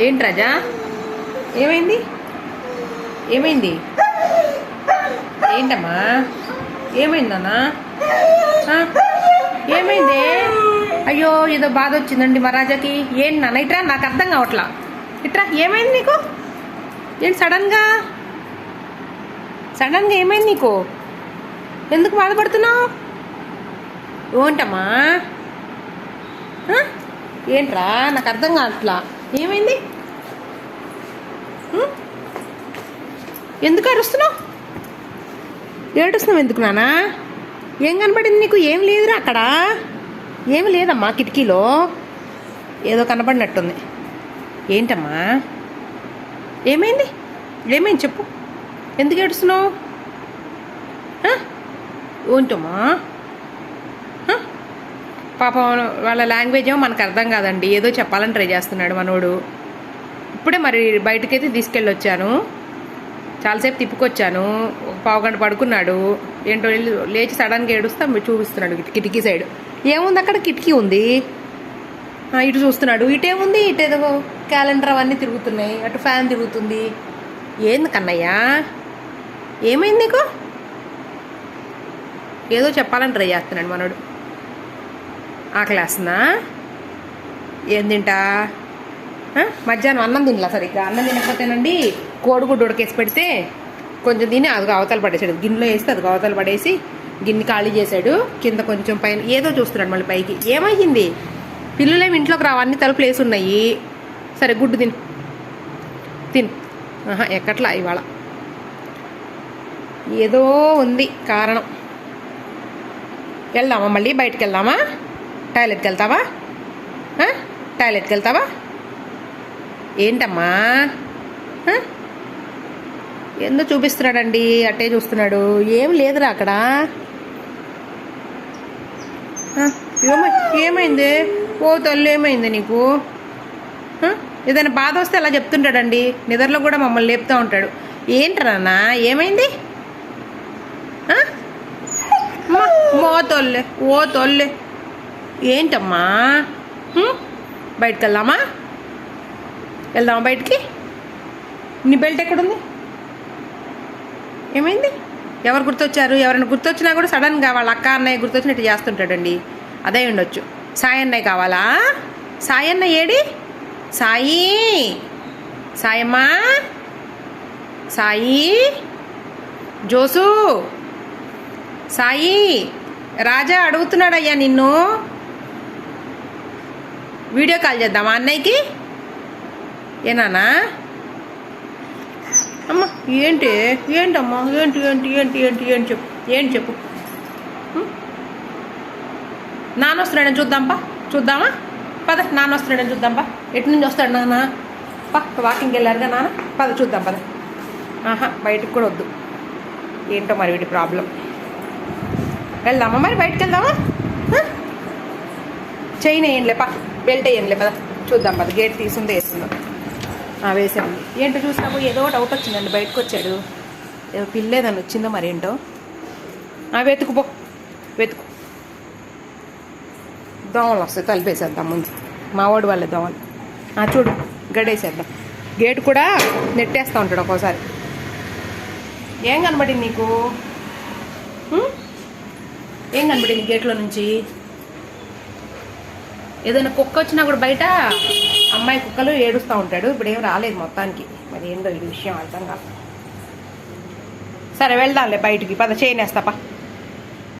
ఏంటి రాజా? ఏమైంది? ఏమైంది? ఏంటమ్మా? ఏమైందన్నా ఏమైంది? అయ్యో ఏదో బాధ వచ్చిందండి మా రాజాకి. ఏంటి నాన్న? ఇట్రా నాకు అర్థం కావట్లా. ఇట్రా ఏమైంది నీకు? ఏంటి సడన్గా? సడన్గా ఏమైంది నీకు? ఎందుకు బాధపడుతున్నావు? ఏంటమ్మా ఏంట్రా? నాకు అర్థం కావట్లా. ఏమైంది? ఎందుకు అరుస్తున్నావు? ఏడుస్తున్నావు ఎందుకు నానా? ఏం కనపడింది నీకు? ఏం లేదురా అక్కడ. ఏమి లేదమ్మా కిటికీలో. ఏదో కనపడినట్టుంది. ఏంటమ్మా? ఏమైంది? ఏమైంది చెప్పు. ఎందుకు ఏడుస్తున్నావు? ఏంటమ్మా? పాపం వాళ్ళ లాంగ్వేజ్ ఏమో మనకు అర్థం కాదండి. ఏదో చెప్పాలని ట్రై చేస్తున్నాడు మనోడు. ఇప్పుడే మరి బయటకైతే తీసుకెళ్ళి వచ్చాను చాలాసేపు తిప్పుకొచ్చాను. ఒక పావు గంట పడుకున్నాడు. ఏంటో వెళ్ళి లేచి సడన్గా ఏడుస్తా చూపిస్తున్నాడు కిటికీ సైడ్ ఏముంది అక్కడ? కిటికీ ఉంది. ఇటు చూస్తున్నాడు. ఇటేముంది? ఇటు ఏదో క్యాలెండర్ అవన్నీ తిరుగుతున్నాయి. అటు ఫ్యాన్ తిరుగుతుంది. ఏంది కన్నయ్య? ఏమైంది నీకు? ఏదో చెప్పాలని ట్రై చేస్తున్నాడు మనోడు. ఆకలేస్తుందా ఏం తింటా? మధ్యాహ్నం అన్నం తినలా సరిగ్గా? అన్నం తినకపోతేనండి కోడిగుడ్డు ఉడకేసి పెడితే కొంచెం తిని అది అవతలు పడేసాడు. గిన్నెలో వేస్తే అది అవతల పడేసి గిన్నె ఖాళీ చేశాడు కింద కొంచెం పైన ఏదో చూస్తున్నాడు మళ్ళీ పైకి. ఏమైంది పిల్లులేమి ఇంట్లోకి రావు. అన్ని తలుపులు వేసి ఉన్నాయి సరే గుడ్డు తిను. తిను. ఆహా ఎక్కట్లా ఇవాళ? ఏదో ఉంది కారణం. వెళ్దామా మళ్ళీ? బయటికి వెళ్దామా? టాయిలెట్కి వెళ్తావా? టాయిలెట్కి వెళ్తావా? ఏంటమ్మా? ఆ? ఏందో చూపిస్తున్నాడండి? అట్టే చూస్తున్నాడు. ఏం లేదురా అక్కడ. ఏమైంది? ఓ తల్లి ఏమైంది నీకు? ఏదైనా బాధ వస్తే అలా చెప్తుంటాడండి. నిద్రలో కూడా మమ్మల్ని లేపుతూ ఉంటాడు. ఏంట్రా నాన్న? ఏమైంది? మా తొల్లే ఓ తొల్లే. ఏంటమ్మా? బయటకు బయటికి వెళ్దామా? వెళ్దామా బయటికి? నీ బెల్ట్ ఎక్కడుంది? ఏమైంది? ఎవరు గుర్తొచ్చారు? ఎవరైనా గుర్తొచ్చినా కూడా సడన్గా వాళ్ళ అక్క అన్నయ్య గుర్తొచ్చినట్టు చేస్తుంటాడండి. అదే ఉండొచ్చు. సాయి అన్నయ్య కావాలా? సాయి అన్నయ్య ఏడి? సాయి! సాయమ్మా! సాయి! జోసు! సాయి! రాజా అడుగుతున్నాడయ్యా నిన్ను. వీడియో కాల్ చేద్దామా అన్నయ్యకి? ఏనానా అమ్మ ఏంటి? ఏంటమ్మా? ఏంటి ఏంటి ఏంటి ఏంటి ఏంటి చెప్పు? ఏంటి చెప్పు? నాన్న వస్తున్నాడని చూద్దాంపా చూద్దామా? పద నాన్న వస్తున్నాడని చూద్దాంపా ఎటు నుంచి వస్తాడు నాన్న? పా వాకింగ్కి వెళ్ళారుగా నాన్న? పద చూద్దాం పద. ఆహా బయటకు కూడా వద్దు. ఏంటో మరి వీటి ప్రాబ్లం. వెళ్దామా మరి? బయటకు వెళ్దామా? చైన్ వేయండిలే పా. బెల్ట్ వేయండి పద. చూద్దాం పద. గేట్ తీసుందో వేసిందో ఆ, వేసాము ఏంటో చూసినాము ఏదో డౌట్ వచ్చిందండి బయటకు వచ్చాడు. ఏదో పిల్లేదని వచ్చిందో మరి ఏంటో. ఆ, వెతుకుపో వెతుకు. దోమలు వస్తాయి తలిపేసేద్దాం ముందు. మావాడు వాళ్ళే దోమలు. ఆ, చూడు గడేసేద్దాం. గేట్ కూడా నెట్టేస్తూ ఉంటాడు ఒక్కోసారి. ఏం కనబడింది నీకు? ఏం కనబడింది గేట్లో నుంచి? ఏదైనా కుక్క వచ్చినా కూడా బయట అమ్మాయి కుక్కలు ఏడుస్తూ ఉంటాడు. ఇప్పుడు ఏం రాలేదు మొత్తానికి. మరి ఏందో ఈ విషయం అర్థం కాదు సరే వెళ్దాంలే బయటికి. పద చేయనేస్తాపా